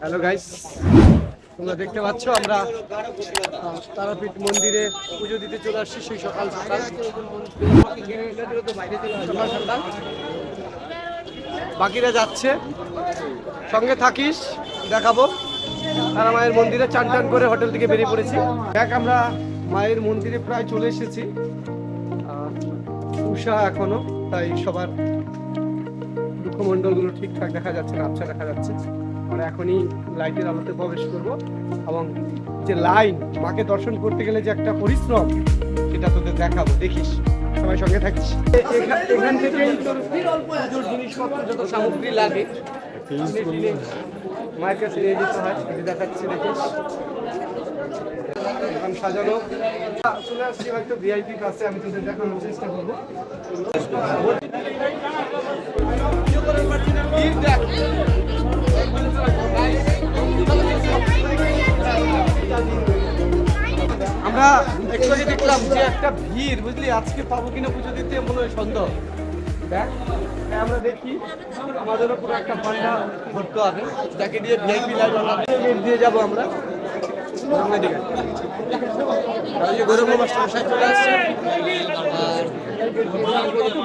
Hello guys তোমরা দেখতে পাচ্ছ, আমরা তারাপীঠ মন্দিরে পুজো দিতে চলে আসছি সেই সকাল সকাল। বাকিরা যাচ্ছে। সঙ্গে থাকিস, দেখাবো। তারা মায়ের মন্দিরে চান টান করে হোটেল থেকে বেরিয়ে পড়েছি। দেখ, আমরা মায়ের মন্দিরে প্রায় চলে এসেছি। উষা এখনও, তাই সবার মুখমণ্ডলগুলো ঠিকঠাক দেখা যাচ্ছে না, আবছা দেখা যাচ্ছে। আমরা এখনই লাইটের আলোতে প্রবেশ করব এবং যে লাইন মাকে দর্শন করতে গেলে যে একটা পরিশ্রম, সেটা তোদের দেখাবো। দেখিস, সবাই সঙ্গে থাকিস। এখা- এখান থেকেই তোর জিনিসপত্র, যত সামগ্রী লাগে, মায়ের কাছে নিয়ে যেতে হয় দেখাচ্ছি, দেখিস। এখন সাজানো। চলে আসছি হয়তো ভিআইপি কাছে আমি তোদের দেখানোর চেষ্টা করব। আমরা একটু দেখলাম যে একটা ভিড় বুঝলি? আজকে পাবো কিনা পুজো দিতে মনে হয় সন্দেহ। দেখ আমরা দেখি। আমাদেরও পুরো একটা পান্ডা ভরতে হবে। যাকে দিয়ে ভিআইপি লাইভ দিয়ে যাব আমরা। সামনের দিকে। মশাই চলে আসছে। আর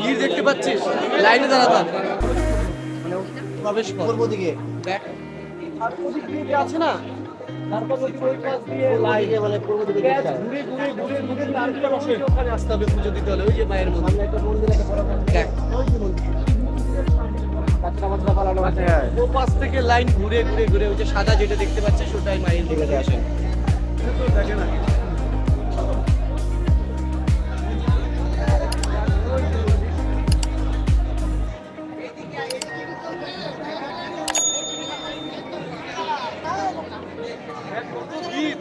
ভিড় দেখতে পাচ্ছিস। লাইনে দাঁড়াতে। মানে প্রবেশ করব দিকে। দেখ আর ওদিক দিয়ে আছে না? মানে দেখ। থেকে লাইন ঘুরে ঘুরে ঘুরে ওই যে সাদা যেটা দেখতে পাচ্ছে সেটাই মায়ের দিকে আসে। দেখে না। আমরা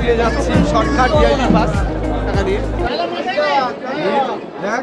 দিয়ে যাচ্ছি শর্টকাট ভিআইপি বাস টাকা দিয়ে। দেখ।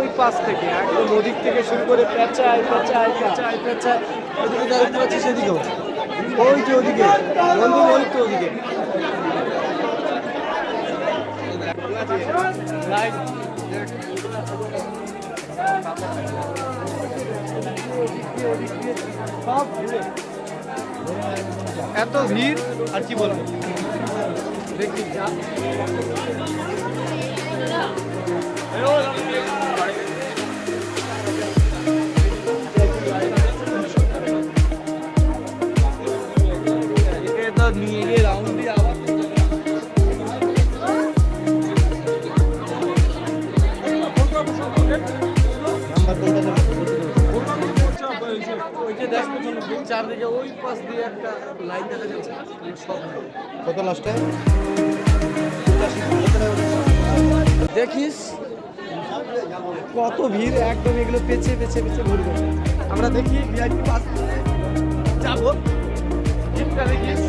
ওই পাশ থেকে, একদম নদীর থেকে শুরু করে পেঁচায় পেঁচায় পেঁচায় পেঁচায়। ওদিকে যা দেখতে পাচ্ছি সেদিকেও। ওই যে ওদিকে, বন্ধু ওই তো ওদিকে। এত ভিড়, আর কি বলব? দেখি, যা। নিয়ে গিয়ে রাউন্ড দিয়ে আবার চারদিকে ওই পাশ দিয়ে একটা লাইন দেখা দেখিস। কত ভিড় একদম এগুলো পেছে পেছে পেছে ঘুরবে। আমরা দেখি ভিআইপি বাস যাব। ভিড়টা দেখিস।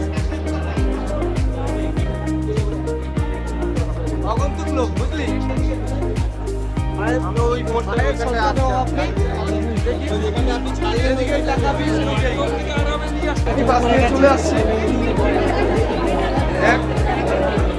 আগন্তুক লোক বুঝলি? মায়ের ওই সেদিকেই। এই বাস নিয়ে চলে আসছে। ক্যামেরায়